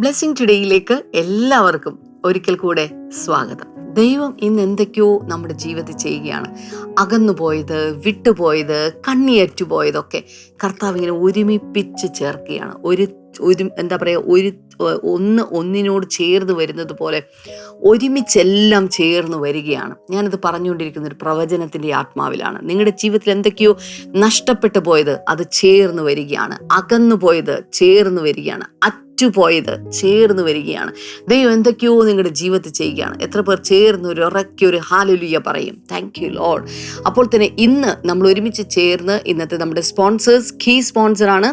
Blessing ടുഡേയിലേക്ക് എല്ലാവർക്കും ഒരിക്കൽ കൂടെ സ്വാഗതം. ദൈവം ഇന്ന് എന്തൊക്കെയോ നമ്മുടെ ജീവിതത്തിൽ ചെയ്യുകയാണ്. അകന്നുപോയത് വിട്ടുപോയത് കണ്ണിയറ്റുപോയതൊക്കെ കർത്താവ് ഇങ്ങനെ ഒരുമിപ്പിച്ച് ചേർക്കുകയാണ്. ഒരു ഒരു എന്താ പറയുക ഒരു ഒന്ന് ഒന്നിനോട് ചേർന്ന് വരുന്നത് പോലെ ഒരുമിച്ചെല്ലാം ചേർന്ന് വരികയാണ്. ഞാനത് പറഞ്ഞുകൊണ്ടിരിക്കുന്ന ഒരു പ്രവചനത്തിന്റെ ആത്മാവിലാണ്. നിങ്ങളുടെ ജീവിതത്തിൽ എന്തൊക്കെയോ നഷ്ടപ്പെട്ടു പോയത് അത് ചേർന്ന് വരികയാണ്. അകന്നു പോയത് ചേർന്ന് വരികയാണ്. അറ്റുപോയത് ചേർന്ന് വരികയാണ്. ദൈവം എന്തൊക്കെയോ നിങ്ങളുടെ ജീവിതത്തിൽ ചെയ്യുകയാണ്. എത്ര പേർ ചേർന്ന് ഒരു ഉറക്കി ഒരു ഹാലുലിയ പറയും. താങ്ക് യു ലോഡ് അപ്പോൾ തന്നെ ഇന്ന് നമ്മൾ ഒരുമിച്ച് ചേർന്ന് ഇന്നത്തെ നമ്മുടെ സ്പോൺസേഴ്സ് കീ സ്പോൺസറാണ്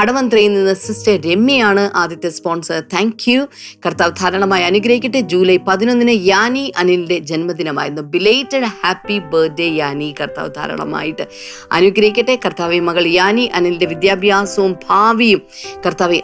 കടവന്ത്രയിൽ നിന്ന് സിസ്റ്റർ രമ്യയാണ് ആദ്യത്തെ സ്പോൺസർ താങ്ക് യു കർത്താവ് ധാരാളമായി അനുഗ്രഹിക്കട്ടെ. ജൂലൈ പതിനൊന്നിന് യാനി അനിലിന്റെ ജന്മദിനമായിരുന്നു. Belated happy birthday Yani. കർത്താവ് ധാരാളമായിട്ട് അനുഗ്രഹിക്കട്ടെ. കർത്താവ് മകൾ യാനി അനിലിന്റെ വിദ്യാഭ്യാസവും ഭാവിയും കർത്താവെ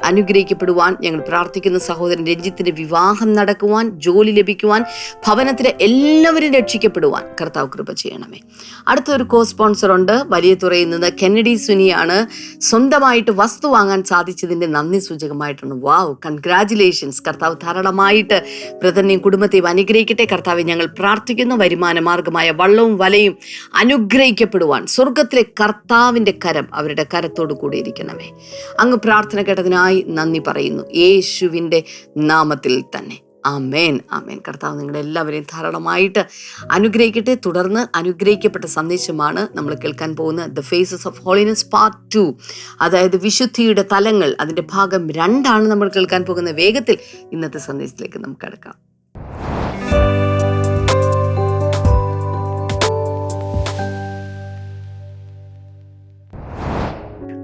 അനുഗ്രഹിക്കപ്പെടുവാൻ ഞങ്ങൾ പ്രാർത്ഥിക്കുന്ന സഹോദരൻ രഞ്ജിത്തിന്റെ വിവാഹം നടക്കുവാൻ ജോലി ലഭിക്കുവാൻ ഭവനത്തിലെ എല്ലാവരും രക്ഷിക്കപ്പെടുവാൻ കർത്താവ് കൃപ ചെയ്യണമേ. അടുത്തൊരു കോ സ്പോൺസർ ഉണ്ട് വലിയ തുറയിൽ നിന്ന് കെന്നഡി സുനിയാണ്. സ്വന്തമായിട്ട് വസ്തു വാങ്ങാൻ സാധിച്ചതിന്റെ നന്ദി സൂചകമായിട്ടാണ് വാവ് കൺഗ്രാചുലേഷൻസ് കർത്താവ് ധാരാളമായിട്ട് ബ്രദറിനെയും കുടുംബത്തെയും അനുഗ്രഹിക്കട്ടെ. കർത്താവ് ഞങ്ങൾ പ്രാർത്ഥിക്കുന്നു. വരുമാന മാർഗമായ വള്ളവും വലയും അനുഗ്രഹിക്കപ്പെടുവാൻ. സ്വർഗത്തിലെ കർത്താവിന്റെ കരം അവരുടെ കരത്തോടു കൂടി ഇരിക്കണമേ. അങ്ങ് പ്രാർത്ഥന കേട്ടതിനായി നന്ദി പറയുന്നു. യേശുവിന്റെ നാമത്തിൽ തന്നെ. ആമേൻ. ആമേൻ. കർത്താവ് നിങ്ങളെ എല്ലാവരെയും ധാരാളമായിട്ട് അനുഗ്രഹിക്കട്ടെ. തുടർന്ന് അനുഗ്രഹിക്കപ്പെട്ട സന്ദേശമാണ് നമ്മൾ കേൾക്കാൻ പോകുന്ന the phases of holiness part two അതായത് വിശുദ്ധിയുടെ തലങ്ങൾ അതിന്റെ ഭാഗം രണ്ടാണ് നമ്മൾ കേൾക്കാൻ പോകുന്ന വേഗത്തിൽ ഇന്നത്തെ സന്ദേശത്തിലേക്ക് നമുക്ക് അടുക്കാം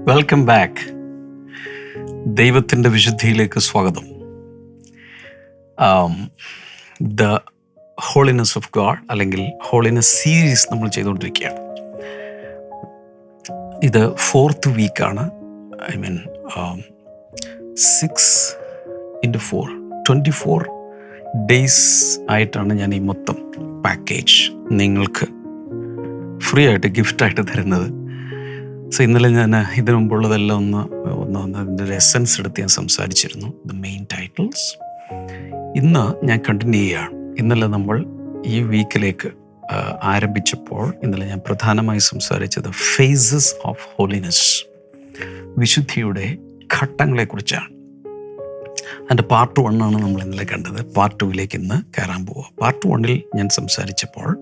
വെൽക്കം ബാക്ക് ദൈവത്തിന്റെ വിശുദ്ധിയിലേക്ക് സ്വാഗതം. ദ ഹോളിനെസ് ഓഫ് ഗാഡ് അല്ലെങ്കിൽ ഹോളിനെസ് സീരീസ് നമ്മൾ ചെയ്തുകൊണ്ടിരിക്കുകയാണ്. ഇത് fourth വീക്കാണ്. I mean six into four twenty four days ആയിട്ടാണ് ഞാൻ ഈ മൊത്തം പാക്കേജ് നിങ്ങൾക്ക് ഫ്രീ ആയിട്ട് ഗിഫ്റ്റായിട്ട് തരുന്നത്. സോ ഇന്നലെ ഞാൻ ഇതിനു മുമ്പുള്ളതെല്ലാം ഒന്ന് അതിന്റെ എസൻസ് എടുത്ത് ഞാൻ സംസാരിച്ചിരുന്നു. ദ മെയിൻ ടൈറ്റിൽസ് ഇന്ന് ഞാൻ കണ്ടിന്യൂ ചെയ്യുകയാണ്. ഇന്നലെ നമ്മൾ ഈ വീക്കിലേക്ക് ആരംഭിച്ചപ്പോൾ ഇന്നലെ ഞാൻ പ്രധാനമായി സംസാരിച്ചത് ഫേസസ് ഓഫ് ഹോളിനെസ് വിശുദ്ധിയുടെ ഘട്ടങ്ങളെ കുറിച്ചാണ് അതിന്റെ പാർട്ട് വണ്ണാണ് നമ്മൾ ഇന്നലെ കണ്ടത്. പാർട്ട് ടുവിലേക്ക് ഇന്ന് കയറാൻ പോവുക. പാർട്ട് വണ്ണിൽ ഞാൻ സംസാരിച്ചപ്പോൾ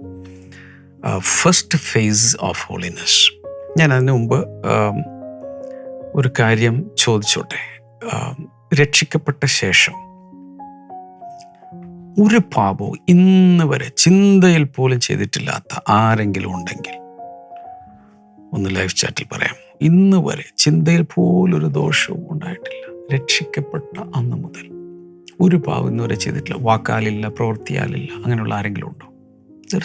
ഫസ്റ്റ് ഫേസ് ഓഫ് ഹോളിനെസ് ഞാൻ അതിനു മുമ്പ് ഒരു കാര്യം ചോദിച്ചോട്ടെ? രക്ഷിക്കപ്പെട്ട ശേഷം ഒരു പാപവും ഇന്ന് വരെ ചിന്തയിൽ പോലും ചെയ്തിട്ടില്ലാത്ത ആരെങ്കിലും ഉണ്ടെങ്കിൽ ഒന്ന് ലൈഫ് ചാറ്റിൽ പറയാം. ഇന്ന് വരെ ചിന്തയിൽ പോലും ഒരു ദോഷവും ഉണ്ടായിട്ടില്ല. രക്ഷിക്കപ്പെട്ട അന്ന് മുതൽ ഒരു പാവം ഇന്ന് വരെ ചെയ്തിട്ടില്ല. വാക്കാലില്ല പ്രവൃത്തിയാലില്ല അങ്ങനെയുള്ള ആരെങ്കിലും ഉണ്ടോ? ദർ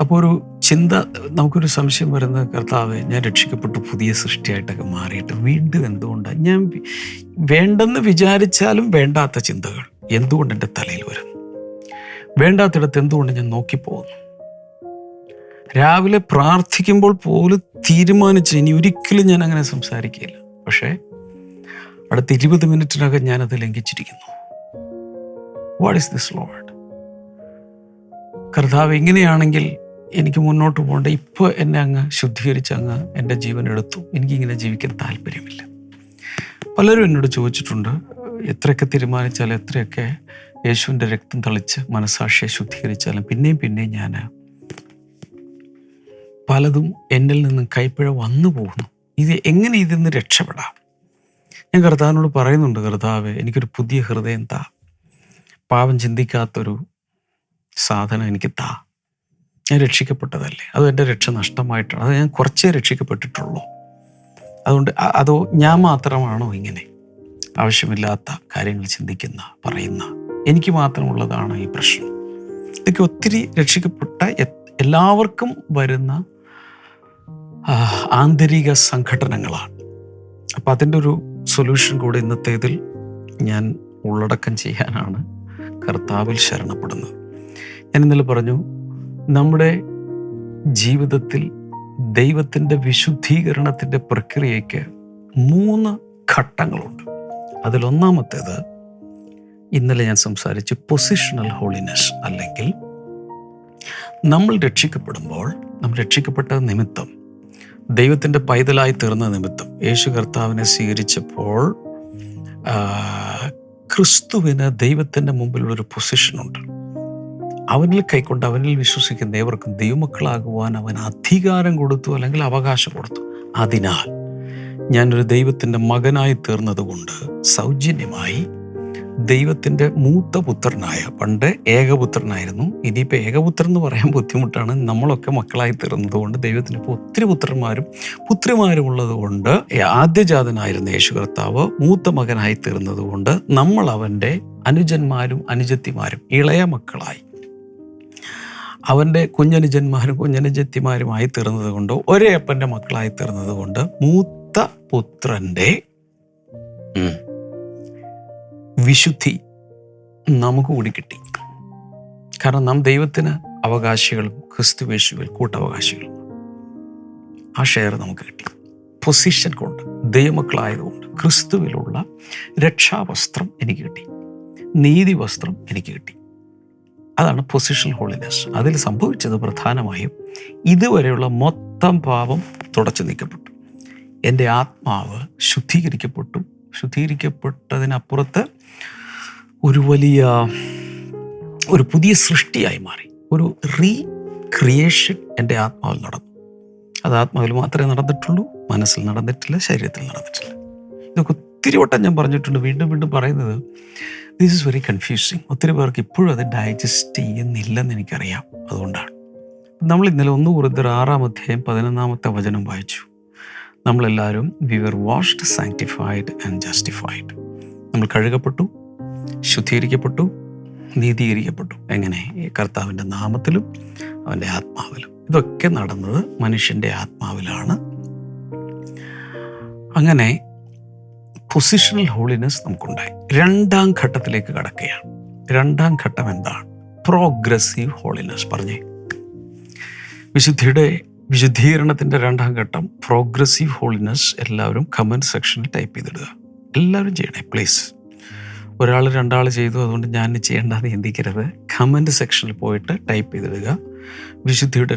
അപ്പോൾ ഒരു ചിന്ത നമുക്കൊരു സംശയം വരുന്ന കർത്താവ് ഞാൻ രക്ഷിക്കപ്പെട്ടു പുതിയ സൃഷ്ടിയായിട്ടൊക്കെ മാറിയിട്ട് വീണ്ടും എന്തുകൊണ്ടാണ് ഞാൻ വേണ്ടെന്ന് വിചാരിച്ചാലും വേണ്ടാത്ത ചിന്തകൾ എന്തുകൊണ്ട് എന്റെ തലയിൽ വരുന്നു? വേണ്ടാത്തിടത്ത് എന്തുകൊണ്ട് ഞാൻ നോക്കിപ്പോകുന്നു? രാവിലെ പ്രാർത്ഥിക്കുമ്പോൾ പോലും തീരുമാനിച്ച് ഇനി ഒരിക്കലും ഞാൻ അങ്ങനെ സംസാരിക്കില്ല പക്ഷേ അടുത്ത ഇരുപത് മിനിറ്റിനകം ഞാനത് ലംഘിച്ചിരിക്കുന്നു. വാട്ട് ഈസ് ദിസ് ലോഡ് കർത്താവ് ഇങ്ങനെയാണെങ്കിൽ എനിക്ക് മുന്നോട്ട് പോകേണ്ട. ഇപ്പോൾ എന്നെ അങ്ങ് ശുദ്ധീകരിച്ച് അങ്ങ് എന്റെ ജീവൻ എടുത്തു. എനിക്കിങ്ങനെ ജീവിക്കാൻ താല്പര്യമില്ല. പലരും എന്നോട് ചോദിച്ചിട്ടുണ്ട് എത്രയൊക്കെ തീരുമാനിച്ചാലും എത്രയൊക്കെ യേശുവിന്റെ രക്തം തളിച്ച് മനസാക്ഷിയെ ശുദ്ധീകരിച്ചാലും പിന്നെയും പിന്നെയും ഞാൻ പലതും എന്നിൽ നിന്നും കൈപ്പിഴ വന്നു പോകുന്നു. ഇത് എങ്ങനെ ഇതിൽ നിന്ന് രക്ഷപ്പെടാം? ഞാൻ കർത്താവിനോട് പറയുന്നുണ്ട് കർത്താവ് എനിക്കൊരു പുതിയ ഹൃദയം താ. പാവം ചിന്തിക്കാത്തൊരു സാധനം എനിക്ക് താ. ഞാൻ രക്ഷിക്കപ്പെട്ടതല്ലേ? അത് എന്റെ രക്ഷ നഷ്ടമായിട്ടാണ്. അത് ഞാൻ കുറച്ചേ രക്ഷിക്കപ്പെട്ടിട്ടുള്ളൂ. അതുകൊണ്ട് അതോ ഞാൻ മാത്രമാണോ ഇങ്ങനെ ആവശ്യമില്ലാത്ത കാര്യങ്ങൾ ചിന്തിക്കുന്ന പറയുന്ന? എനിക്ക് മാത്രമുള്ളതാണ് ഈ പ്രശ്നം. ഇതൊക്കെ ഒത്തിരി രക്ഷിക്കപ്പെട്ട എല്ലാവർക്കും വരുന്ന ആന്തരിക സംഘടനകളാണ്. അപ്പം അതിന്റെ ഒരു സൊല്യൂഷൻ കൂടെ ഇന്നത്തേതിൽ ഞാൻ ഉള്ളടക്കം ചെയ്യാനാണ് കർത്താവിൽ ശരണപ്പെടുന്നത്. ഞാൻ ഇന്നലെ പറഞ്ഞു നമ്മുടെ ജീവിതത്തിൽ ദൈവത്തിന്റെ വിശുദ്ധീകരണത്തിന്റെ പ്രക്രിയയ്ക്ക് മൂന്ന് ഘട്ടങ്ങളുണ്ട്. അതിലൊന്നാമത്തേത് ഇന്നലെ ഞാൻ സംസാരിച്ച് പൊസിഷണൽ ഹോളിനെസ് അല്ലെങ്കിൽ നമ്മൾ രക്ഷിക്കപ്പെടുമ്പോൾ നമ്മൾ രക്ഷിക്കപ്പെട്ട നിമിത്തം ദൈവത്തിന്റെ പൈതലായി തീർന്ന നിമിത്തം യേശു കർത്താവിനെ സ്വീകരിച്ചപ്പോൾ ക്രിസ്തുവിന് ദൈവത്തിന്റെ മുമ്പിലുള്ളൊരു പൊസിഷനുണ്ട്. അവനിൽ കൈക്കൊണ്ട് അവനിൽ വിശ്വസിക്കുന്ന ഏവർക്കും ദൈവമക്കളാകുവാൻ അവൻ അധികാരം കൊടുത്തു അല്ലെങ്കിൽ അവകാശം കൊടുത്തു. അതിനാൽ ഞാനൊരു ദൈവത്തിന്റെ മകനായി തീർന്നതുകൊണ്ട് സൗജന്യമായി ദൈവത്തിന്റെ മൂത്ത പുത്രനായ പണ്ട് ഏകപുത്രനായിരുന്നു. ഇനിയിപ്പോൾ ഏകപുത്രൻ എന്ന് പറയാൻ ബുദ്ധിമുട്ടാണ്. നമ്മളൊക്കെ മക്കളായി തീർന്നതുകൊണ്ട് ദൈവത്തിന് ഇപ്പോൾ ഒത്തിരി പുത്രന്മാരും പുത്രിമാരും ഉള്ളതുകൊണ്ട് ആദ്യജാതനായിരുന്ന യേശു കർത്താവ് മൂത്ത മകനായി തീർന്നതുകൊണ്ട് നമ്മൾ അവന്റെ അനുജന്മാരും അനുജത്തിമാരും ഇളയ മക്കളായി. അവന്റെ കുഞ്ഞനുജന്മാരും കുഞ്ഞനുജത്തിമാരുമായി തീർന്നത് കൊണ്ട് ഒരേ അപ്പന്റെ മക്കളായി തീർന്നത് കൊണ്ട് മൂത്ത പുത്രന്റെ വിശുദ്ധി നമുക്ക് കൂടി കിട്ടി. കാരണം നാം ദൈവത്തിന് അവകാശികളും ക്രിസ്തുവേശുവിൽ കൂട്ടവകാശികളും ആ ഷെയർ നമുക്ക് കിട്ടി. പൊസിഷൻ കൊണ്ട് ദൈവമക്കളായതുകൊണ്ട് ക്രിസ്തുവിലുള്ള രക്ഷാവസ്ത്രം എനിക്ക് കിട്ടി. നീതി വസ്ത്രം എനിക്ക് കിട്ടി. അതാണ് പൊസിഷണൽ ഹോളിനെസ് അതിൽ സംഭവിച്ചത് പ്രധാനമായും ഇതുവരെയുള്ള മൊത്തം പാപം തുടച്ചു നീക്കപ്പെട്ടു. എന്റെ ആത്മാവ് ശുദ്ധീകരിക്കപ്പെട്ടു. ശുദ്ധീകരിക്കപ്പെട്ടതിനപ്പുറത്ത് ഒരു വലിയ ഒരു പുതിയ സൃഷ്ടിയായി മാറി. ഒരു റീ ക്രിയേഷൻ എന്റെ ആത്മാവിൽ നടന്നു. അത് ആത്മാവിൽ മാത്രമേ നടന്നിട്ടുള്ളൂ മനസ്സിൽ നടന്നിട്ടില്ല ശരീരത്തിൽ നടന്നിട്ടില്ല. ഇതൊക്കെ ഒത്തിരി വട്ടം ഞാൻ പറഞ്ഞിട്ടുണ്ട്. വീണ്ടും വീണ്ടും പറയുന്നത് ദിസ് ഇസ് വെരി കൺഫ്യൂസിങ് ഒത്തിരി പേർക്ക് ഇപ്പോഴും അത് ഡൈജസ്റ്റ് ചെയ്യുന്നില്ലെന്ന് എനിക്കറിയാം. അതുകൊണ്ടാണ്. നമ്മൾ ഇന്നലെ ഒന്ന് കുറിന്തർ ആറാം അധ്യായം പതിനൊന്നാമത്തെ വചനം വായിച്ചു. നമ്മളെല്ലാവരും we were washed sanctified and justified നമ്മൾ കഴുകപ്പെട്ടു ശുദ്ധീകരിക്കപ്പെട്ടു നീതീകരിക്കപ്പെട്ടു. എങ്ങനെ? കർത്താവിന്റെ നാമത്തിലും അവന്റെ ആത്മാവിലും. ഇതൊക്കെ നടന്നത് മനുഷ്യന്റെ ആത്മാവിലാണ്. അങ്ങനെ പൊസിഷണൽ ഹോളിനെസ് നമുക്കുണ്ടായി. രണ്ടാം ഘട്ടത്തിലേക്ക് കടക്കുകയാണ്. രണ്ടാം ഘട്ടം എന്താണ്? പ്രോഗ്രസീവ് ഹോളിനെസ് പറഞ്ഞേ. വിശുദ്ധിയുടെ വിശുദ്ധീകരണത്തിന്റെ രണ്ടാം ഘട്ടം പ്രോഗ്രസീവ് ഹോളിനെസ് എല്ലാവരും കമന്റ് സെക്ഷനിൽ ടൈപ്പ് ചെയ്തിടുക. എല്ലാവരും ചെയ്യണേ പ്ലീസ് ഒരാൾ രണ്ടാൾ ചെയ്തു അതുകൊണ്ട് ഞാൻ ചെയ്യേണ്ടതെന്ന് ചിന്തിക്കരുത്. കമന്റ് സെക്ഷനിൽ പോയിട്ട് ടൈപ്പ് ചെയ്തിടുക. വിശുദ്ധിയുടെ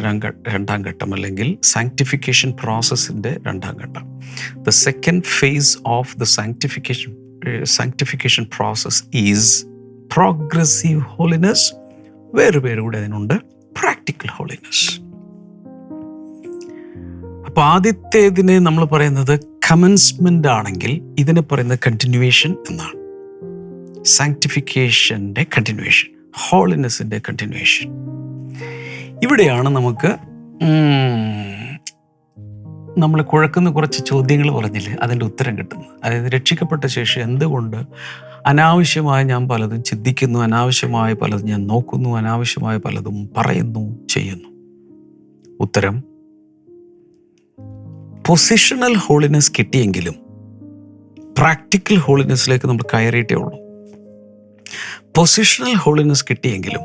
രണ്ടാം ഘട്ടം അല്ലെങ്കിൽ സാങ്ക്ടിഫിക്കേഷൻ പ്രോസസ്സിന്റെ രണ്ടാം ഘട്ടം. The second phase of the sanctification sanctification process is progressive holiness വേറെ പേര് കൂടെ അതിനുണ്ട് പ്രാക്ടിക്കൽ ഹോളിനെസ് അപ്പോൾ ആദ്യത്തേതിനെ നമ്മൾ പറയുന്നത് കമൻസ്മെന്റ് ആണെങ്കിൽ ഇതിനെ പറയുന്നത് കണ്ടിന്യൂവേഷൻ എന്നാണ്. സാങ്ക്ടിഫിക്കേഷന്റെ കണ്ടിന്യൂവേഷൻ ഹോളിനെസ്സിന്റെ കണ്ടിന്യൂവേഷൻ ഇവിടെയാണ് നമുക്ക് നമ്മൾ കുഴക്കുന്ന കുറച്ച് ചോദ്യങ്ങൾ പറഞ്ഞില്ലേ? അതിന്റെ ഉത്തരം കിട്ടുന്നത്. അതായത് രക്ഷിക്കപ്പെട്ട ശേഷം എന്തുകൊണ്ട് അനാവശ്യമായി ഞാൻ പലതും ചിന്തിക്കുന്നു അനാവശ്യമായി പലതും ഞാൻ നോക്കുന്നു അനാവശ്യമായി പലതും പറയുന്നു ചെയ്യുന്നു? ഉത്തരം പൊസിഷണൽ ഹോളിനെസ് കിട്ടിയെങ്കിലും പ്രാക്ടിക്കൽ ഹോളിനെസ്സിലേക്ക് നമ്മൾ കയറിയിട്ടേ ഉള്ളൂ. പൊസിഷണൽ ഹോളിനെസ് കിട്ടിയെങ്കിലും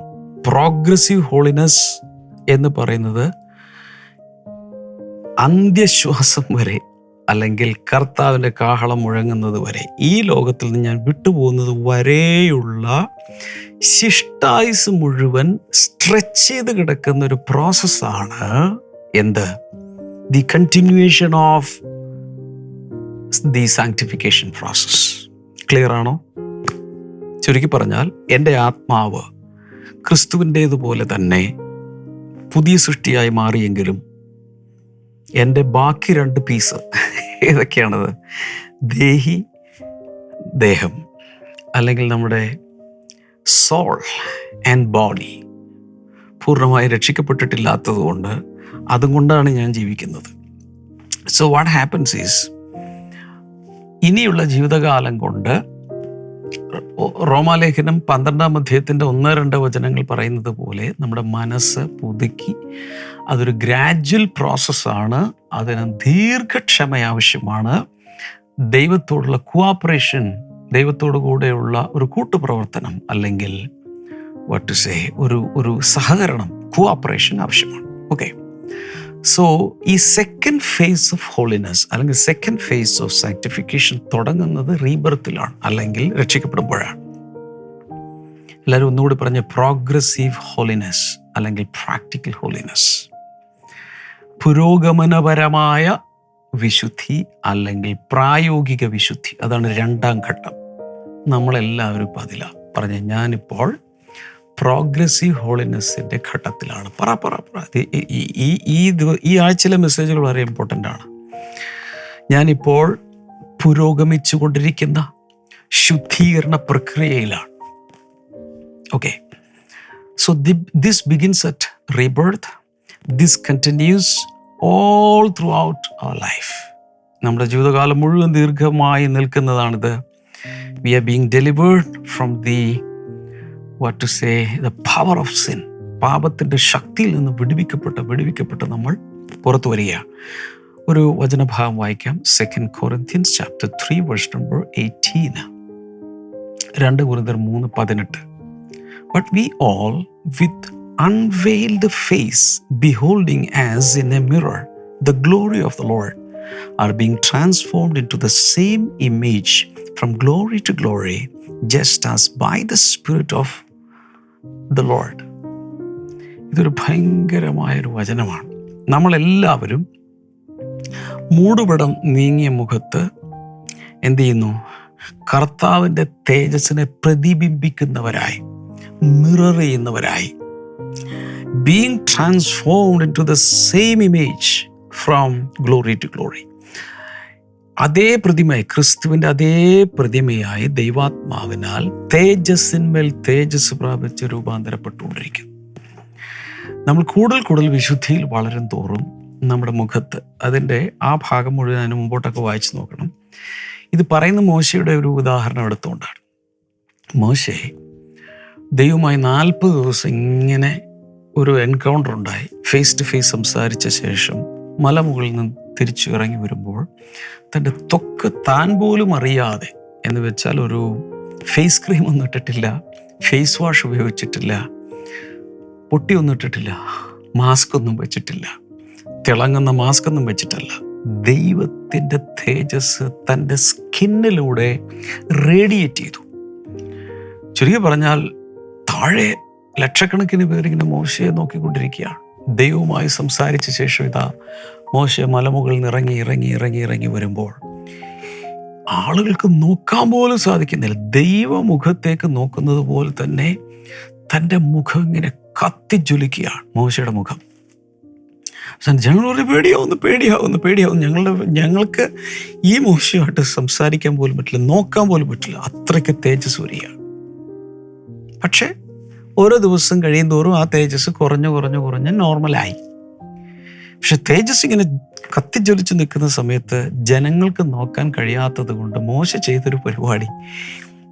പ്രോഗ്രസീവ് ഹോളിനെസ് എന്ന് പറയുന്നത് അന്ത്യശ്വാസം വരെ അല്ലെങ്കിൽ കർത്താവിന്റെ കാഹളം മുഴങ്ങുന്നത് വരെ ഈ ലോകത്തിൽ നിന്ന് ഞാൻ വിട്ടുപോകുന്നത് വരെയുള്ള ശിഷ്ടായുസ് മുഴുവൻ സ്ട്രെച്ച് ചെയ്ത് കിടക്കുന്ന ഒരു പ്രോസസ്സാണ് എന്ത്? The continuation of the sanctification process clear ആണോ? ചുരുക്കി പറഞ്ഞാൽ എന്റെ ആത്മാവ് ക്രിസ്തുവിന്റേതുപോലെ തന്നെ പുതിയ സൃഷ്ടിയായി മാറിയെങ്കിലും എന്റെ ബാക്കി രണ്ട് പീസ് ഏതൊക്കെയാണത്? ദേഹി ദേഹം. അല്ലെങ്കിൽ നമ്മുടെ സോൾ ആൻഡ് ബോഡി പൂർണമായി രക്ഷിക്കപ്പെട്ടിട്ടില്ലാത്തത് കൊണ്ട് അതും കൊണ്ടാണ് ഞാൻ ജീവിക്കുന്നത്. സോ വാട്ട് ഹാപ്പൻസ് ഈസ് ഇനിയുള്ള ജീവിതകാലം കൊണ്ട് റോമാലേഖനം പന്ത്രണ്ടാം അധ്യായത്തിന്റെ ഒന്ന് രണ്ട് വചനങ്ങൾ പറയുന്നത് പോലെ നമ്മുടെ മനസ്സ് പുതുക്കി അതൊരു ഗ്രാജ്വൽ പ്രോസസ്സാണ് അതിന് ദീർഘക്ഷമ ആവശ്യമാണ്. ദൈവത്തോടുള്ള കോപ്പറേഷൻ ദൈവത്തോടു കൂടെയുള്ള ഒരു കൂട്ടുപ്രവർത്തനം അല്ലെങ്കിൽ വാട്ട് ടു സേ ഒരു ഒരു സഹകരണം കോപ്പറേഷൻ ആവശ്യമാണ്. ഓക്കെ സോ ഈ സെക്കൻഡ് ഫേസ് ഓഫ് ഹോളിനെസ് അല്ലെങ്കിൽ സെക്കൻഡ് ഫേസ് ഓഫ് സാക്ടിഫിക്കേഷൻ തുടങ്ങുന്നത് റീബർത്തിലാണ് അല്ലെങ്കിൽ രക്ഷിക്കപ്പെടുമ്പോഴാണ്. എല്ലാവരും ഒന്നുകൂടി പറഞ്ഞ പ്രോഗ്രസീവ് ഹോളിനെസ് അല്ലെങ്കിൽ പ്രാക്ടിക്കൽ ഹോളിനെസ് പുരോഗമനപരമായ വിശുദ്ധി അല്ലെങ്കിൽ പ്രായോഗിക വിശുദ്ധി അതാണ് രണ്ടാം ഘട്ടം. നമ്മളെല്ലാവരും ഇപ്പം അതിലാണ് പറഞ്ഞ ഞാനിപ്പോൾ പ്രോഗ്രസീവ് ഹോളിനെസ്സിന്റെ ഘട്ടത്തിലാണ്. പറ പറ പറ. ഈ- ഈ- ഈ ആഴ്ചയിലെ മെസ്സേജുകൾ വളരെ ഇമ്പോർട്ടന്റ് ആണ്. ഞാനിപ്പോൾ പുരോഗമിച്ചു കൊണ്ടിരിക്കുന്ന ശുദ്ധീകരണ പ്രക്രിയയിലാണ്. Okay so the this begins at rebirth this continues all throughout our life നമ്മുടെ ജീവിതകാലം മുഴുവൻ ദീർഘമായി നിൽക്കുന്നതാണിത്. We are being delivered from the what to say the power of sin പാപത്തിന്റെ ശക്തിയിൽ നിന്ന് വിടുവിക്കപ്പെട്ട് വിടുവിക്കപ്പെട്ട് നമ്മൾ പുറത്തു വരിക ഒരു വചനഭാഗം വായിക്കാം. Second Corinthians chapter three verse number eighteen രണ്ട് കുറിന്തർ മൂന്ന് പതിനെട്ട്. But we all with unveiled face beholding as in a mirror the glory of the Lord are being transformed into the same image from glory to glory just as by the Spirit of the Lord ഇതൊരു ഭയങ്കരമായൊരു വചനമാണ്. നമ്മളെല്ലാവരും മൂടുപടം നീങ്ങിയ മുഖത്ത് എന്തു ചെയ്യുന്നു? കർത്താവിന്റെ തേജസ്സിനെ പ്രതിബിംബിക്കുന്നവരായി mirror ചെയ്യുന്നവരായി. Being transformed into the same image from glory to glory അതേ പ്രതിമയെ ക്രിസ്തുവിന്റെ അതേ പ്രതിമയായി ദൈവാത്മാവിനാൽ തേജസ്സിന്മേൽ തേജസ് പ്രാപിച്ച് രൂപാന്തരപ്പെട്ടുകൊണ്ടിരിക്കുന്നു. നമ്മൾ കൂടുതൽ കൂടുതൽ വിശുദ്ധിയിൽ വളരും തോറും നമ്മുടെ മുഖത്ത് അതിന്റെ ആ ഭാഗം മുഴുവൻ അതിന് മുമ്പോട്ടൊക്കെ വായിച്ചു നോക്കണം. ഇത് പറയുന്ന മോശയുടെ ഒരു ഉദാഹരണം എടുത്തുകൊണ്ടാണ്. മോശെ ദൈവമായി നാൽപ്പത് ദിവസം ഇങ്ങനെ ഒരു എൻകൗണ്ടർ ഉണ്ടായി. ഫേസ് ടു ഫേസ് സംസാരിച്ച ശേഷം മലമുകളിൽ നിന്ന് തിരിച്ചു ഇറങ്ങി വരുമ്പോൾ തന്റെ ത്വക്ക് താൻ പോലും അറിയാതെ എന്ന് വെച്ചാൽ ഒരു ഫേസ് ക്രീം ഒന്നും ഇട്ടിട്ടില്ല ഫേസ് വാഷ് ഉപയോഗിച്ചിട്ടില്ല പൊട്ടിയൊന്നും ഇട്ടിട്ടില്ല മാസ്ക് ഒന്നും വെച്ചിട്ടില്ല തിളങ്ങുന്ന മാസ്ക് ഒന്നും വെച്ചിട്ടല്ല. ദൈവത്തിന്റെ തേജസ് തന്റെ സ്കിന്നിലൂടെ റേഡിയേറ്റ് ചെയ്തു. ചുരുക്കി പറഞ്ഞാൽ താഴെ ലക്ഷക്കണക്കിന് പേരിങ്ങനെ മോശയെ നോക്കിക്കൊണ്ടിരിക്കുകയാണ്. ദൈവവുമായി സംസാരിച്ച ശേഷം ഇതാ മോശ മലമുകളിൽ നിന്ന് ഇറങ്ങി ഇറങ്ങി ഇറങ്ങി ഇറങ്ങി വരുമ്പോൾ ആളുകൾക്ക് നോക്കാൻ പോലും സാധിക്കുന്നില്ല. ദൈവമുഖത്തേക്ക് നോക്കുന്നത് പോലെ തന്നെ തന്റെ മുഖം ഇങ്ങനെ കത്തിജ്വലിക്കുകയാണ് മോശയുടെ മുഖം. ജനങ്ങൾ പറഞ്ഞു പേടിയാവുന്നു പേടിയാവുന്നു പേടിയാവുന്നു ഞങ്ങളുടെ ഞങ്ങൾക്ക് ഈ മോശമായിട്ട് സംസാരിക്കാൻ പോലും പറ്റില്ല നോക്കാൻ പോലും പറ്റില്ല. അത്രയ്ക്ക് തേജസ് വരികയാണ്. പക്ഷേ ഓരോ ദിവസം കഴിയും തോറും ആ തേജസ് കുറഞ്ഞു കുറഞ്ഞു കുറഞ്ഞ് നോർമലായി. പക്ഷെ തേജസ് ഇങ്ങനെ കത്തിജ്വലിച്ച് നിൽക്കുന്ന സമയത്ത് ജനങ്ങൾക്ക് നോക്കാൻ കഴിയാത്തത് കൊണ്ട് മോശ ചെയ്തൊരു പരിപാടി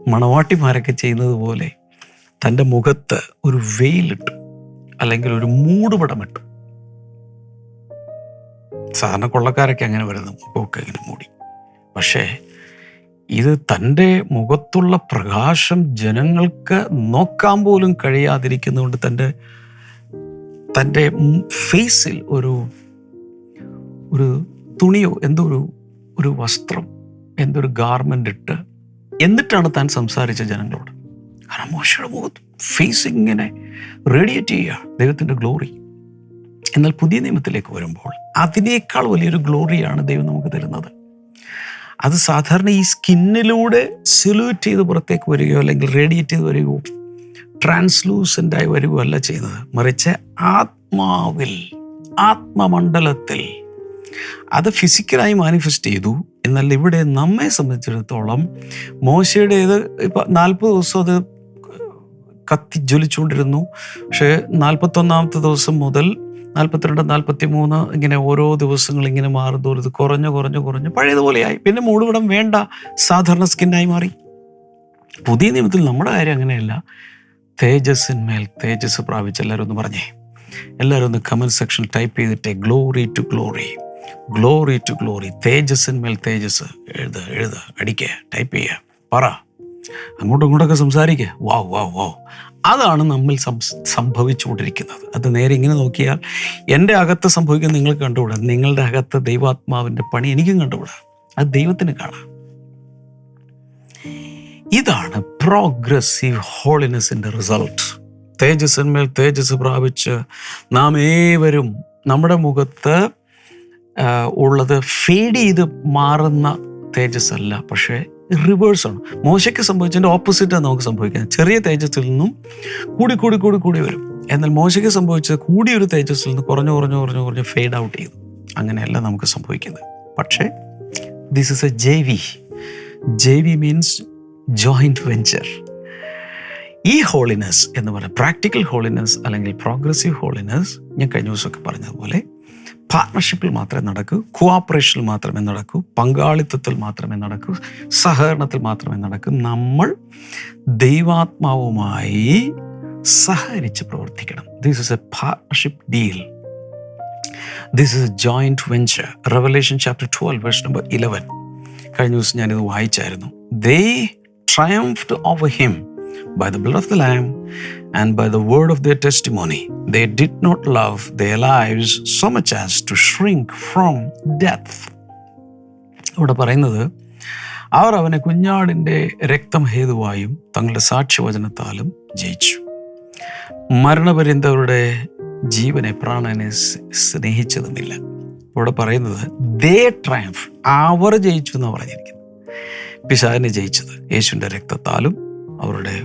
മണവാട്ടിമാരൊക്കെ ചെയ്യുന്നത് പോലെ തന്റെ മുഖത്ത് ഒരു വെയിലിട്ടു അല്ലെങ്കിൽ ഒരു മൂടുപടമിട്ടു. സാധാരണ കൊള്ളക്കാരൊക്കെ അങ്ങനെ വരുന്നു മുഖമൊക്കെ ഇങ്ങനെ മൂടി. പക്ഷേ ഇത് തന്റെ മുഖത്തുള്ള പ്രകാശം ജനങ്ങൾക്ക് നോക്കാൻ പോലും കഴിയാതിരിക്കുന്നതുകൊണ്ട് തന്റെ തന്റെ ഫേസിൽ ഒരു ഒരു തുണിയോ എന്തോ ഒരു ഒരു വസ്ത്രം എന്തോ ഒരു ഗാർമെന്റ് ഇട്ട് എന്നിട്ടാണ് താൻ സംസാരിച്ച ജനങ്ങളോട്. കാരണം മോശയുടെ മുഖത്ത് ഫേസ് ഇങ്ങനെ റേഡിയേറ്റ് ചെയ്യുക ദൈവത്തിന്റെ ഗ്ലോറി എന്നാൽ പുതിയ നിയമത്തിലേക്ക് വരുമ്പോൾ അതിനേക്കാൾ വലിയൊരു ഗ്ലോറിയാണ് ദൈവം നമുക്ക് തരുന്നത്. അത് സാധാരണ ഈ സ്കിന്നിലൂടെ സിലുവേറ്റ് ചെയ്ത് പുറത്തേക്ക് വരികയോ അല്ലെങ്കിൽ റേഡിയേറ്റ് ചെയ്ത് വരികയോ ട്രാൻസ്ലൂസന്റായി വരികയോ അല്ല ചെയ്യുന്നത്. മറിച്ച് ആത്മാവിൽ ആത്മമണ്ഡലത്തിൽ അത് ഫിസിക്കലായി മാനിഫെസ്റ്റ് ചെയ്തു. എന്നാൽ ഇവിടെ നമ്മെ സംബന്ധിച്ചിടത്തോളം മോശയുടേത് ഇപ്പം നാൽപ്പത് ദിവസം അത് കത്തി ജ്വലിച്ചുകൊണ്ടിരുന്നു. പക്ഷേ നാൽപ്പത്തൊന്നാമത്തെ ദിവസം മുതൽ നാൽപ്പത്തിരണ്ട് നാൽപ്പത്തി മൂന്ന് ഇങ്ങനെ ഓരോ ദിവസങ്ങൾ ഇങ്ങനെ മാറുന്നതോറും ഇത് കുറഞ്ഞു കുറഞ്ഞു കുറഞ്ഞു പഴയതുപോലെയായി പിന്നെ മൂടുപടം വേണ്ട സാധാരണ സ്കിന്നായി മാറി. പുതിയ നിയമത്തിൽ നമ്മുടെ കാര്യം അങ്ങനെയല്ല. തേജസ്സിന്മേൽ തേജസ് പ്രാപിച്ച് എല്ലാവരും ഒന്ന് പറഞ്ഞേ. എല്ലാവരും ഒന്ന് കമന്റ് സെക്ഷൻ ടൈപ്പ് ചെയ്തിട്ടേ. Glory to glory glory to glory തേജസ്സിന്മേൽ തേജസ് എഴുത എഴുത അടിക്കുക ടൈപ്പ് ചെയ്യുക പറ. അങ്ങോട്ടും ഇങ്ങോട്ടൊക്കെ സംസാരിക്കുക വാ വാ വാ. അതാണ് നമ്മൾ സംഭവിച്ചുകൊണ്ടിരിക്കുന്നത്. അത് നേരെ ഇങ്ങനെ നോക്കിയാൽ എന്റെ അകത്ത് സംഭവിക്കുന്ന നിങ്ങൾക്ക് കണ്ടുകൂടാ. നിങ്ങളുടെ അകത്ത് ദൈവാത്മാവിന്റെ പണി എനിക്കും കണ്ടുകൂടാ. അത് ദൈവത്തിന് കാണാം. ഇതാണ് പ്രോഗ്രസീവ് ഹോളിനെസിന്റെ റിസൾട്ട് തേജസ്സിന്മേൽ തേജസ് പ്രാപിച്ച് നാം ഏവരും നമ്മുടെ മുഖത്ത് ഉള്ളത് ഫേഡ് ചെയ്ത് മാറുന്ന തേജസ് അല്ല പക്ഷേ റിവേഴ്സാണ് മോശയ്ക്ക് സംഭവിച്ചതിന്റെ ഓപ്പോസിറ്റാണ് നമുക്ക് സംഭവിക്കുന്നത് ചെറിയ തേജസ്സിൽ നിന്നും കൂടി കൂടി കൂടി കൂടി വരും. എന്നാൽ മോശയ്ക്ക് സംഭവിച്ചത് കൂടിയൊരു തേജസ്സിൽ നിന്ന് കുറഞ്ഞു കുറഞ്ഞു കുറഞ്ഞു കുറഞ്ഞ് ഫെയ്ഡ് ഔട്ട് ചെയ്തു അങ്ങനെയല്ല നമുക്ക് സംഭവിക്കുന്നത്. പക്ഷേ this is a J V J V means joint venture ഈ ഹോളിനെസ് എന്ന് പറയുന്നത് പ്രാക്ടിക്കൽ ഹോളിനെസ് അല്ലെങ്കിൽ പ്രോഗ്രസീവ് ഹോളിനെസ് ഞാൻ കഴിഞ്ഞ ദിവസമൊക്കെ പറഞ്ഞതുപോലെ പാർട്ട്ണർഷിപ്പിൽ മാത്രമേ നടക്കൂ കോഓപ്പറേഷനിൽ മാത്രമേ നടക്കൂ പങ്കാളിത്തത്തിൽ മാത്രമേ നടക്കൂ സഹകരണത്തിൽ മാത്രമേ നടക്കൂ. നമ്മൾ ദൈവാത്മാവുമായി സഹകരിച്ച് പ്രവർത്തിക്കണം. This is a partnership deal this is a joint venture Revelation chapter twelve verse number eleven കഴിഞ്ഞ ദിവസം ഞാനിത് വായിച്ചായിരുന്നു. They triumphed over him by the blood of the Lamb and by the word of their testimony. They did not love their lives so much as to shrink from death. ഇവിടെ പറയുന്നത് അവർ അവനെ കുഞ്ഞാടിന്റെ രക്തം ഹേതുവായും തങ്ങളുടെ സാക്ഷ്യവചനത്താലും ജയിച്ചു മരണപര്യന്തവരുടെ ജീവനെ പ്രാണനെ സ്നേഹിച്ചതുമില്ല ഇവിടെ പറയുന്നത് ദേ ട്രയംഫ് അവർ ജയിച്ചു എന്ന് പറഞ്ഞിരിക്കുന്നത് പിശാദിനെ ജയിച്ചത് യേശുവിന്റെ രക്തത്താലും അവരുടെ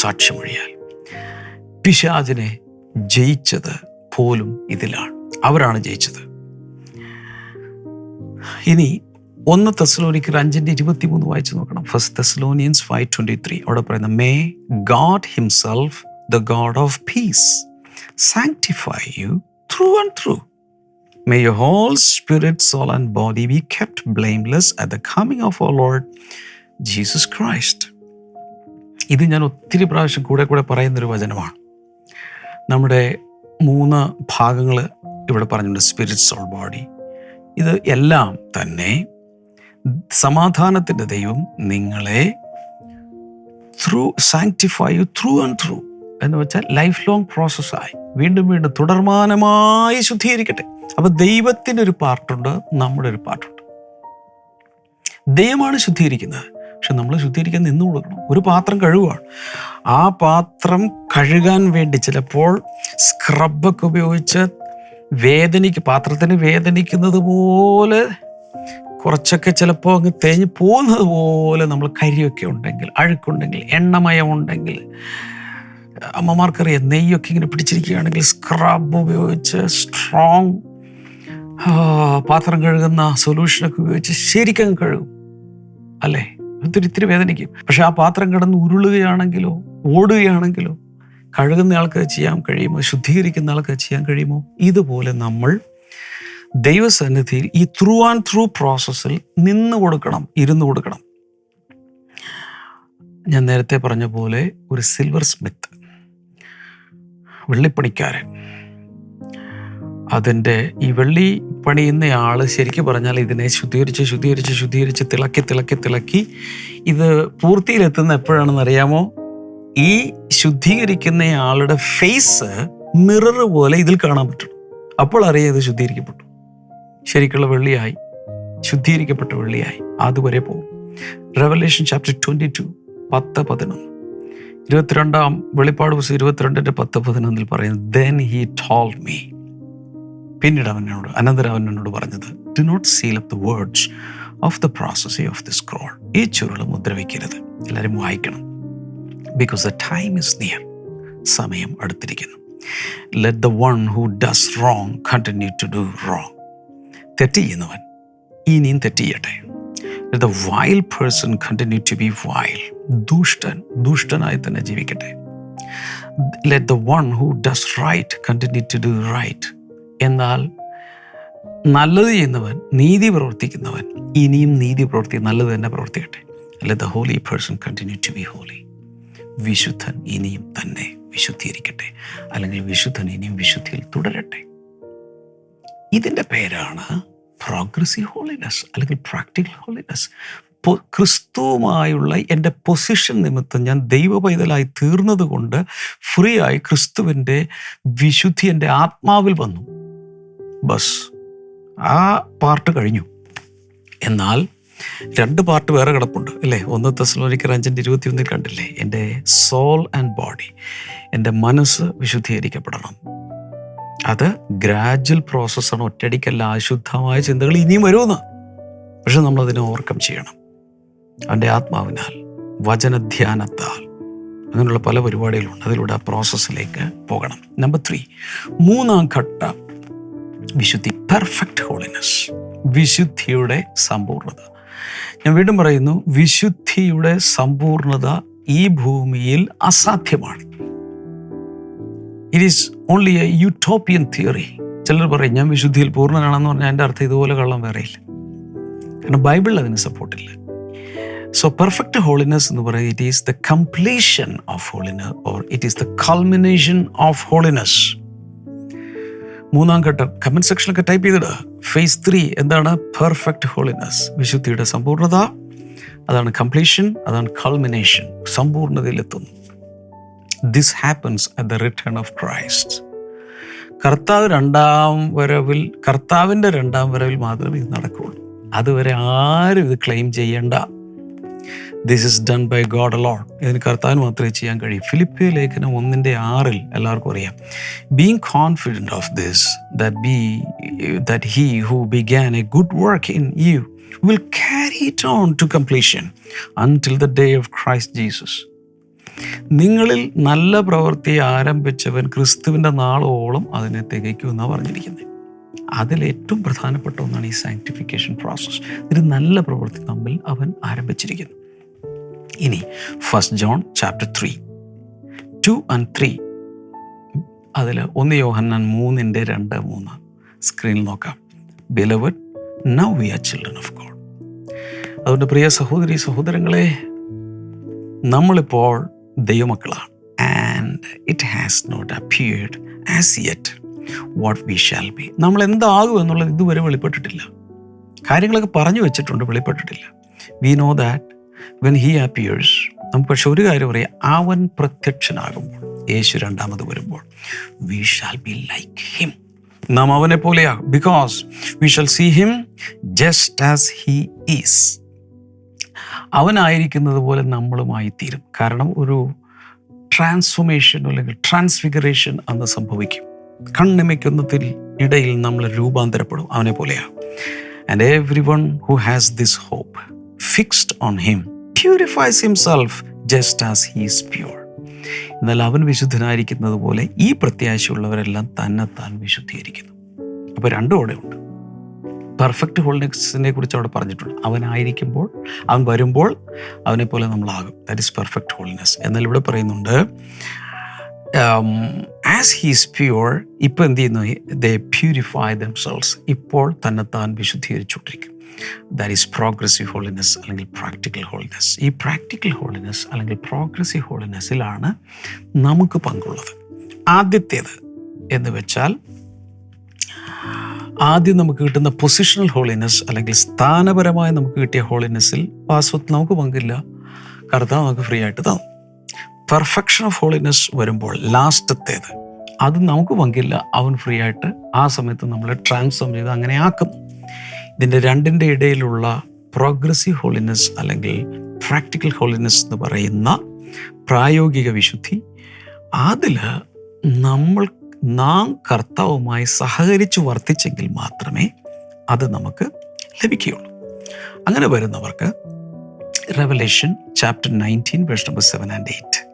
സാക്ഷ്യമൊഴിയാൽ. പിശാദിനെ ജയിച്ചത് പോലും ഇതിലാണ്. അവരാണ് ജയിച്ചത്. ഇനി ഒന്ന് തെസ്ലോനിക്കർ അഞ്ചിന്റെ ഇരുപത്തി മൂന്ന് വായിച്ചു നോക്കണം. First Thessalonians five twenty three അവിടെ പറയുന്ന may God himself the God of peace sanctify you through and through may you whole spirit soul and body be kept blameless at the coming of our Lord Jesus Christ. ഇത് ഞാൻ ഒത്തിരി പ്രാവശ്യം കൂടെ കൂടെ പറയുന്നൊരു വചനമാണ്. നമ്മുടെ മൂന്ന് ഭാഗങ്ങൾ ഇവിടെ പറഞ്ഞിട്ടുണ്ട്. സ്പിരിറ്റ് സോൾ ബോഡി ഇത് എല്ലാം തന്നെ സമാധാനത്തിന്റെ ദൈവം നിങ്ങളെ through sanctify you through and through എന്ന് വെച്ചാൽ ലൈഫ് ലോങ് പ്രോസസ്സായി വീണ്ടും വീണ്ടും തുടർമാനമായി ശുദ്ധീകരിക്കട്ടെ. അപ്പോൾ ദൈവത്തിന്റെ ഒരു പാർട്ടുണ്ട് നമ്മുടെ ഒരു പാർട്ടുണ്ട്. ദൈവമാണ് ശുദ്ധീകരിക്കുന്നത്. പക്ഷെ നമ്മൾ ശുദ്ധീകരിക്കാൻ നിന്ന് കൊടുക്കണം. ഒരു പാത്രം കഴുകുകയാണ് ആ പാത്രം കഴുകാൻ വേണ്ടി ചിലപ്പോൾ സ്ക്രബൊക്കെ ഉപയോഗിച്ച് വേദനിക്ക് പാത്രത്തിന് വേദനിക്കുന്നത് പോലെ കുറച്ചൊക്കെ ചിലപ്പോൾ അങ്ങ് തേഞ്ഞ് പോകുന്നത് പോലെ നമ്മൾ കരിയൊക്കെ ഉണ്ടെങ്കിൽ അഴുക്കുണ്ടെങ്കിൽ എണ്ണമയം ഉണ്ടെങ്കിൽ അമ്മമാർക്കറിയാം നെയ്യൊക്കെ ഇങ്ങനെ പിടിച്ചിരിക്കുകയാണെങ്കിൽ സ്ക്രബ് ഉപയോഗിച്ച് സ്ട്രോങ് പാത്രം കഴുകുന്ന സൊല്യൂഷനൊക്കെ ഉപയോഗിച്ച് ശരിക്കും കഴുകും. അല്ലേ? ഒത്തിരി ഇത്തിരി വേദനിക്കും. പക്ഷെ ആ പാത്രം കിടന്ന് ഉരുളുകയാണെങ്കിലോ ഓടുകയാണെങ്കിലോ കഴുകുന്ന ആൾക്ക് ചെയ്യാൻ കഴിയുമോ ശുദ്ധീകരിക്കുന്ന ആൾക്ക് ചെയ്യാൻ കഴിയുമോ? ഇതുപോലെ നമ്മൾ ദൈവസന്നിധിയിൽ ഈ ത്രൂ ആൻഡ് ത്രൂ പ്രോസസ്സിൽ നിന്ന് കൊടുക്കണം ഇരുന്ന് കൊടുക്കണം. ഞാൻ നേരത്തെ പറഞ്ഞ പോലെ ഒരു സിൽവർ സ്മിത്ത് വെള്ളിപ്പണിക്കാരൻ. അതിന്റെ ഈ വെള്ളി പണിയുന്ന ആൾ ശരിക്കും പറഞ്ഞാൽ ഇതിനെ ശുദ്ധീകരിച്ച് ശുദ്ധീകരിച്ച് ശുദ്ധീകരിച്ച് തിളക്കി തിളക്കി തിളക്കി ഇത് പൂർത്തിയിലെത്തുന്ന എപ്പോഴാണെന്ന് അറിയാമോ? ഈ ശുദ്ധീകരിക്കുന്ന ആളുടെ ഫേസ് മിറർ പോലെ ഇതിൽ കാണാൻ പറ്റും. അപ്പോൾ അറിയാം ഇത് ശുദ്ധീകരിക്കപ്പെട്ടു. ശരിക്കുള്ള വെള്ളിയായി. ശുദ്ധീകരിക്കപ്പെട്ട വെള്ളിയായി. അതുവരെ പോകും. റെവലേഷൻ ചാപ്റ്റർ ട്വന്റി ടു പത്ത് പതിനൊന്ന്. ഇരുപത്തിരണ്ടാം വെളിപ്പാട് പുസ്തകം ഇരുപത്തിരണ്ടിന്റെ പത്ത് പതിനൊന്നിൽ പറയുന്നത് ദെൻ ഹി ടോൾ മീ പിന്നീട് അവൻ എന്നോട് അനന്തരം അവൻ എന്നോട് പറഞ്ഞത് do not seal up the words of the process of the scroll ഈ ചുരുൾ മുദ്ര എല്ലാവരും വായിക്കണം. Because the time is near സമയം അടുത്തിരിക്കുന്നു. Let the one who does wrong continue to do wrong തെറ്റ് ഇനിയും തെറ്റ് ചെയ്യട്ടെ the vile person continue to be vile ദുഷ്ടൻ ദുഷ്ടനായി തന്നെ ജീവിക്കട്ടെ. Let the one who does right continue to do right എന്നാൽ നല്ലത് ചെയ്യുന്നവൻ നീതി പ്രവർത്തിക്കുന്നവൻ ഇനിയും നീതി പ്രവർത്തി നല്ലത് തന്നെ പ്രവർത്തിക്കട്ടെ. അല്ലെ the holy person continue to be holy വിശുദ്ധൻ ഇനിയും തന്നെ വിശുദ്ധീകരിക്കട്ടെ. അല്ലെങ്കിൽ വിശുദ്ധൻ ഇനിയും വിശുദ്ധിയിൽ തുടരട്ടെ. ഇതിന്റെ പേരാണ് പ്രോഗ്രസീവ് ഹോളിനെസ് അല്ലെങ്കിൽ പ്രാക്ടിക്കൽ ഹോളിനെസ് ക്രിസ്തുവുമായുള്ള എന്റെ പൊസിഷൻ നിമിത്തം ഞാൻ ദൈവ പൈതലായി തീർന്നതുകൊണ്ട് ഫ്രീ ആയി ക്രിസ്തുവിന്റെ വിശുദ്ധി എന്റെ ആത്മാവിൽ വന്നു. ബസ്. ആ പാർട്ട് കഴിഞ്ഞു. എന്നാൽ രണ്ട് പാർട്ട് വേറെ കിടപ്പുണ്ട് അല്ലേ? ഒന്ന് തെസ്ലോനിക്കർ അഞ്ചിന്റെ ഇരുപത്തിയൊന്നിൽ കണ്ടില്ലേ? എന്റെ സോൾ ആൻഡ് ബോഡി എന്റെ മനസ്സ് വിശുദ്ധീകരിക്കപ്പെടണം. അത് ഗ്രാജുവൽ പ്രോസസ്സാണ് ഒറ്റയടിക്കല്ല അശുദ്ധമായ ചിന്തകൾ ഇനിയും വരുമെന്ന്. പക്ഷെ നമ്മളതിനെ ഓവർകം ചെയ്യണം. അവന്റെ ആത്മാവിനാൽ വചനധ്യാനത്താൽ. അങ്ങനെയുള്ള പല പരിപാടികളുണ്ട് അതിലൂടെ ആ പ്രോസസ്സിലേക്ക് പോകണം. നമ്പർ ത്രീ മൂന്നാം ഘട്ട. വിശുദ്ധി പെർഫെക്റ്റ് ഹോളിനെസ് വിശുദ്ധിയുടെ സമ്പൂർണത. ഞാൻ വീണ്ടും പറയുന്നു വിശുദ്ധിയുടെ സമ്പൂർണത ഈ ഭൂമിയിൽ അസാധ്യമാണ്. It is only a utopian theory ചിലർ പറയും ഞാൻ വിശുദ്ധിയിൽ പൂർണനാണെന്ന് പറഞ്ഞാൽ എന്റെ അർത്ഥം ഇതുപോലെ കള്ളം വേറെയില്ല. കാരണം ബൈബിളിൽ അതിന് സപ്പോർട്ടില്ല സോ പെർഫെക്റ്റ് ഹോളിനെസ് എന്ന് പറയുന്നത് it is the completion of holiness or it is the culmination of holiness മൂന്നാം ഘട്ടം. കമന്റ് സെക്ഷനൊക്കെ ടൈപ്പ് ചെയ്തിടുക ഫേസ് ത്രീ എന്താണ്? പെർഫെക്റ്റ് ഹോളിനെസ് വിശുദ്ധിയുടെ സമ്പൂർണത അതാണ് കംപ്ലീഷൻ അതാണ് culmination സമ്പൂർണതയിലെത്തുന്നു. This happens at the return of Christ കർത്താവ് രണ്ടാം വരവിൽ കർത്താവിന്റെ രണ്ടാം വരവിൽ മാത്രമേ ഇത് നടക്കുകയുള്ളൂ. അതുവരെ ആരും ഇത് ക്ലെയിം ചെയ്യേണ്ട this is done by God alone ഇതിന് കർത്താൻ മാത്രമേ ചെയ്യാൻ കഴിയൂ. ഫിലിപ്പ് ലേഖനം ഒന്നിന്റെ ആറിൽ എല്ലാവർക്കും അറിയാം. Being confident of this that be that he who began a good work in you will carry it on to completion until the day of Christ Jesus നിങ്ങളിൽ നല്ല പ്രവൃത്തി ആരംഭിച്ചവൻ ക്രിസ്തുവിന്റെ നാളോളം അതിനെ തികയ്ക്കുമെന്നാണ് പറഞ്ഞിരിക്കുന്നത്. അതിൽ ഏറ്റവും പ്രധാനപ്പെട്ട ഒന്നാണ് ഈ സാങ്ക്ടിഫിക്കേഷൻ പ്രോസസ്സ് ഒരു നല്ല പ്രവൃത്തി തമ്മിൽ അവൻ ആരംഭിച്ചിരിക്കുന്നു. ഇനി first John chapter three two and three അതിൽ ഒന്ന് യോഹന്നാൻ മൂന്നിന്റെ രണ്ട് മൂന്ന്. സ്ക്രീനിൽ നോക്കാം. Beloved now we are children of God അതുകൊണ്ട് പ്രിയ സഹോദരി സഹോദരങ്ങളെ നമ്മളിപ്പോൾ ദൈവമക്കളാണ്. And it has not appeared as yet what we shall be നമ്മൾ എന്താകും എന്നുള്ളത് ഇതുവരെ വെളിപ്പെട്ടിട്ടില്ല. കാര്യങ്ങളൊക്കെ പറഞ്ഞു വെച്ചിട്ടുണ്ട് വെളിപ്പെട്ടിട്ടില്ല. We know that when he appears നമുക്ക് പക്ഷെ ഒരു കാര്യം പറയാം. അവൻ പ്രത്യക്ഷനാകുമ്പോൾ യേശു രണ്ടാമത് വരുമ്പോൾ we shall be like him നാം അവനെ പോലെയാകും. Because we shall see him just as he is അവനായിരിക്കുന്നത് പോലെ നമ്മളുമായി തീരും. കാരണം ഒരു ട്രാൻസ്ഫോർമേഷൻ അല്ലെങ്കിൽ ട്രാൻസ്ഫിഗറേഷൻ അന്ന് സംഭവിക്കും. കണ്ണിമയ്ക്കുന്നതിൽ ഇടയിൽ നമ്മൾ രൂപാന്തരപ്പെടും. അവനെ പോലെയാകും. And every one who has this hope fixed on him purifies himself just as he's pure എന്നാൽ അവൻ വിശുദ്ധനായിരിക്കുന്നത് പോലെ ഈ പ്രത്യാശയുള്ളവരെല്ലാം തന്നെത്താൻ വിശുദ്ധീകരിക്കുന്നു. അപ്പോൾ രണ്ടും അവിടെ ഉണ്ട്. പെർഫെക്റ്റ് ഹോളിനെസിനെ കുറിച്ച് അവിടെ പറഞ്ഞിട്ടുണ്ട്. അവനായിരിക്കുമ്പോൾ അവൻ വരുമ്പോൾ അവനെ പോലെ നമ്മളാകും. ദാറ്റ് ഇസ് പെർഫെക്റ്റ് ഹോൾനെസ് എന്നാൽ ഇവിടെ പറയുന്നുണ്ട് ആസ് ഹീസ് പ്യൂർ ഇപ്പോൾ എന്ത് ചെയ്യുന്നു? ദേ പ്യൂരിഫൈ ദംസെൽസ് ഇപ്പോൾ തന്നെത്താൻ വിശുദ്ധീകരിച്ചുകൊണ്ടിരിക്കും ദാറ്റ് ഈസ് പ്രോഗ്രസീവ് ഹോളിനെസ് അല്ലെങ്കിൽ പ്രാക്ടിക്കൽ ഹോളിനെസ് ഈ പ്രാക്ടിക്കൽ ഹോളിനെസ് അല്ലെങ്കിൽ പ്രോഗ്രസീവ് ഹോളിനെസ്സിലാണ് നമുക്ക് പങ്കുള്ളത്. ആദ്യത്തേത് എന്ന് വെച്ചാൽ ആദ്യം നമുക്ക് കിട്ടുന്ന പൊസിഷണൽ ഹോളിനെസ് അല്ലെങ്കിൽ സ്ഥാനപരമായി നമുക്ക് കിട്ടിയ ഹോളിനെസ്സിൽ വാസ്തവത്തിൽ നമുക്ക് പങ്കില്ല. കർത്താവ് നമുക്ക് ഫ്രീ ആയിട്ട് തന്നു. പെർഫെക്ഷൻ ഓഫ് ഹോളിനെസ് വരുമ്പോൾ ലാസ്റ്റത്തേത് അത് നമുക്ക് പങ്കില്ല. അവൻ ഫ്രീ ആയിട്ട് ആ സമയത്ത് നമ്മളെ ട്രാൻസ്ഫോം ചെയ്ത് അങ്ങനെ ആക്കുന്നു ഇതിന്റെ രണ്ടിന്റെ ഇടയിലുള്ള പ്രോഗ്രസീവ് ഹോളിനെസ് അല്ലെങ്കിൽ പ്രാക്ടിക്കൽ ഹോളിനെസ് എന്ന് പറയുന്ന പ്രായോഗിക വിശുദ്ധി അതിൽ നമ്മൾ നാം കർത്താവുമായി സഹകരിച്ച് വർത്തിച്ചെങ്കിൽ മാത്രമേ അത് നമുക്ക് ലഭിക്കുകയുള്ളൂ. അങ്ങനെ വരുന്നവർക്ക് revelation chapter nineteen verse number seven and eight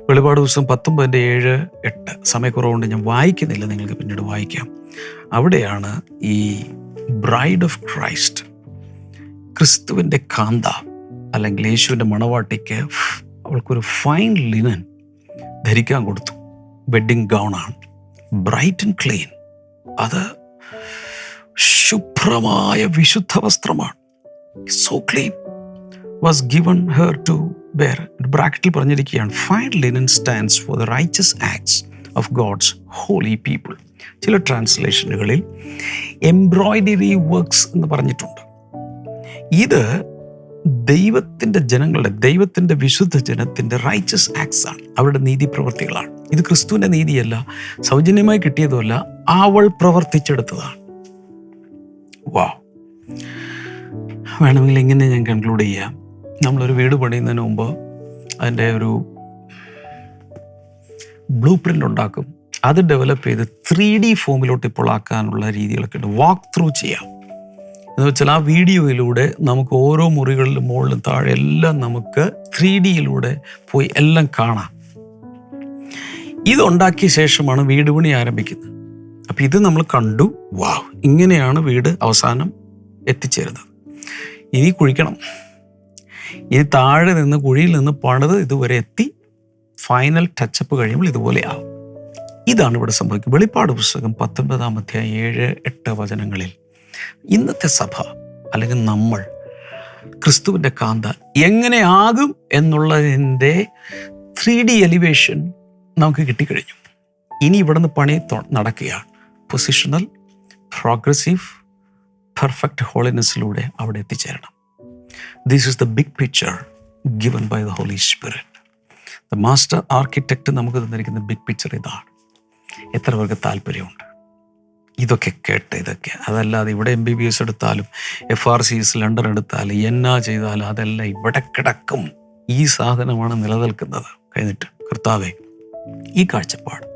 വെളിപാട് ദിവസം പത്തൊമ്പതിന്റെ ഏഴ് എട്ട് സമയക്കുറവുകൊണ്ട് ഞാൻ വായിക്കുന്നില്ല നിങ്ങൾക്ക് പിന്നീട് വായിക്കാം. അവിടെയാണ് ഈ ബ്രൈഡ് ഓഫ് ക്രൈസ്റ്റ് ക്രിസ്തുവിന്റെ കാന്ത അല്ലെങ്കിൽ യേശുവിന്റെ മണവാട്ടിക്ക് അവൾക്കൊരു ഫൈൻ ലിനൻ ധരിക്കാൻ കൊടുത്തു. വെഡ്ഡിങ് ഗൗണാണ് ബ്രൈറ്റ് ആൻഡ് ക്ലീൻ അത് ശുഭ്രമായ വിശുദ്ധ വസ്ത്രമാണ്. So clean was given her to bear ബ്രാക്കറ്റിൽ പറഞ്ഞിരിക്കുകയാണ് fine linen stands for the righteous acts of God's holy people ചില ട്രാൻസ്ലേഷനുകളിൽ എംബ്രോയിഡറി വർക്ക്സ് എന്ന് പറഞ്ഞിട്ടുണ്ട്. ഇത് ദൈവത്തിന്റെ ജനങ്ങളുടെ ദൈവത്തിന്റെ വിശുദ്ധ ജനത്തിന്റെ റൈച്ചസ് ആക്ട്സ് ആണ്. അവരുടെ നീതി പ്രവൃത്തികളാണ് ഇത് ക്രിസ്തുവിന്റെ നീതിയല്ല സൗജന്യമായി കിട്ടിയതുമല്ല അവൾ പ്രവർത്തിച്ചെടുത്തതാണ്. വാ വേണമെങ്കിൽ ഇങ്ങനെ ഞാൻ കൺക്ലൂഡ് ചെയ്യാം. നമ്മളൊരു വീട് പണിയുന്നതിന് മുമ്പ് അതിന്റെ ഒരു ബ്ലൂ പ്രിന്റ് ഉണ്ടാക്കും. അത് ഡെവലപ്പ് ചെയ്ത് ത്രീ ഡി ഫോമിലോട്ട് ഇപ്പോൾ ആക്കാനുള്ള രീതികളൊക്കെ ഉണ്ട്. വാക്ക് ത്രൂ ചെയ്യാം. എന്ന് വെച്ചാൽ ആ വീഡിയോയിലൂടെ നമുക്ക് ഓരോ മുറികളിലും മുകളിലും താഴെ എല്ലാം നമുക്ക് ത്രീ ഡിയിലൂടെ പോയി എല്ലാം കാണാം. ഇതുണ്ടാക്കിയ ശേഷമാണ് വീട് പണി ആരംഭിക്കുന്നത്. അപ്പം ഇത് നമ്മൾ കണ്ടു. വാവ് ഇങ്ങനെയാണ് വീട് അവസാനം എത്തിച്ചേരുന്നത്. ഇനി കുഴിക്കണം. ഇനി താഴെ നിന്ന് കുഴിയിൽ നിന്ന് പണിത് ഇതുവരെ എത്തി. ഫൈനൽ ടച്ചപ്പ് കഴിയുമ്പോൾ ഇതുപോലെയാവും ഇതാണ് ഇവിടെ സംഭവിക്കുന്നത്. വെളിപ്പാട് പുസ്തകം പത്തൊൻപതാം അധ്യായം ഏഴ് എട്ട് വചനങ്ങളിൽ ഇന്നത്തെ സഭ അല്ലെങ്കിൽ നമ്മൾ ക്രിസ്തുവിന്റെ കാന്ത എങ്ങനെയാകും എന്നുള്ളതിന്റെ ത്രീ ഡി എലിവേഷൻ നമുക്ക് കിട്ടിക്കഴിഞ്ഞു. ഇനി ഇവിടുന്ന് പണി നടക്കുകയാണ്. പൊസിഷണൽ പ്രോഗ്രസീവ് പെർഫെക്റ്റ് ഹോളിനെസ്സിലൂടെ അവിടെ എത്തിച്ചേരണം. This is the big picture given by the Holy Spirit the master architect നമുക്ക് തന്നിരിക്കുന്ന ബിഗ് പിക്ചർ ഇതാണ്. എത്ര പേർക്ക് താല്പര്യമുണ്ട്? ഇതൊക്കെ കേട്ട് ഇതൊക്കെ. അതല്ലാതെ ഇവിടെ എം ബി ബി എസ് എടുത്താലും F R C S London എടുത്താലും എന്നാ ചെയ്താലും അതെല്ലാം ഇവിടെ കിടക്കും. ഈ സാധനമാണ് നിലനിൽക്കുന്നത്. കഴിഞ്ഞിട്ട് കർത്താവെ ഈ കാഴ്ചപ്പാട്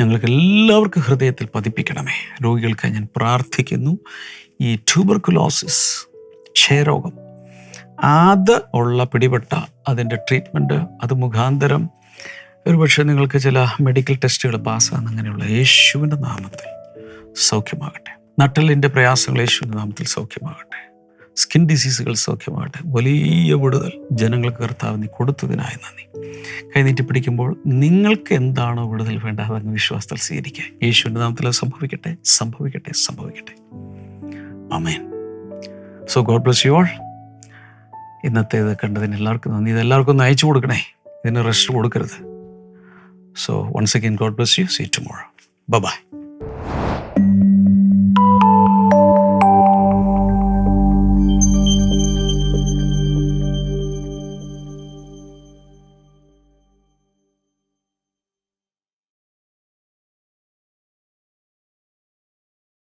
ഞങ്ങൾക്ക് എല്ലാവർക്കും ഹൃദയത്തിൽ പതിപ്പിക്കണമേ. രോഗികൾക്ക് ഞാൻ പ്രാർത്ഥിക്കുന്നു. ഈ ട്യൂബർക്കുലോസിസ് ക്ഷയരോഗം അത് ഉള്ള പിടിപെട്ട അതിന്റെ ട്രീറ്റ്മെന്റ് അത് മുഖാന്തരം ഒരുപക്ഷെ നിങ്ങൾക്ക് ചില മെഡിക്കൽ ടെസ്റ്റുകൾ പാസ്സാകുന്ന അങ്ങനെയുള്ള യേശുവിന്റെ നാമത്തിൽ സൗഖ്യമാകട്ടെ. നട്ടലിന്റെ പ്രയാസങ്ങൾ യേശുവിന്റെ നാമത്തിൽ സൗഖ്യമാകട്ടെ. സ്കിൻ ഡിസീസുകൾ സൗഖ്യമാകട്ടെ. വലിയ വിടുതൽ ജനങ്ങൾക്ക് കർത്താവ് നീ കൊടുത്തതിനായി നന്ദി. കൈനീട്ടി പിടിക്കുമ്പോൾ നിങ്ങൾക്ക് എന്താണോ വിടുതൽ വേണ്ട അതങ്ങ് വിശ്വാസത്തിൽ സ്വീകരിക്കുക യേശുവിന്റെ നാമത്തിൽ സംഭവിക്കട്ടെ സംഭവിക്കട്ടെ സംഭവിക്കട്ടെ. Amen so God bless you all ഇന്നത്തെ ഇത് കണ്ടതിന് എല്ലാവർക്കും നന്ദി. ഇത് എല്ലാവർക്കും ഒന്ന് അയച്ചു കൊടുക്കണേ. ഇതിന് റെസ്റ്റ് കൊടുക്കരുത്. So, once again, God bless you. See you tomorrow. Bye bye.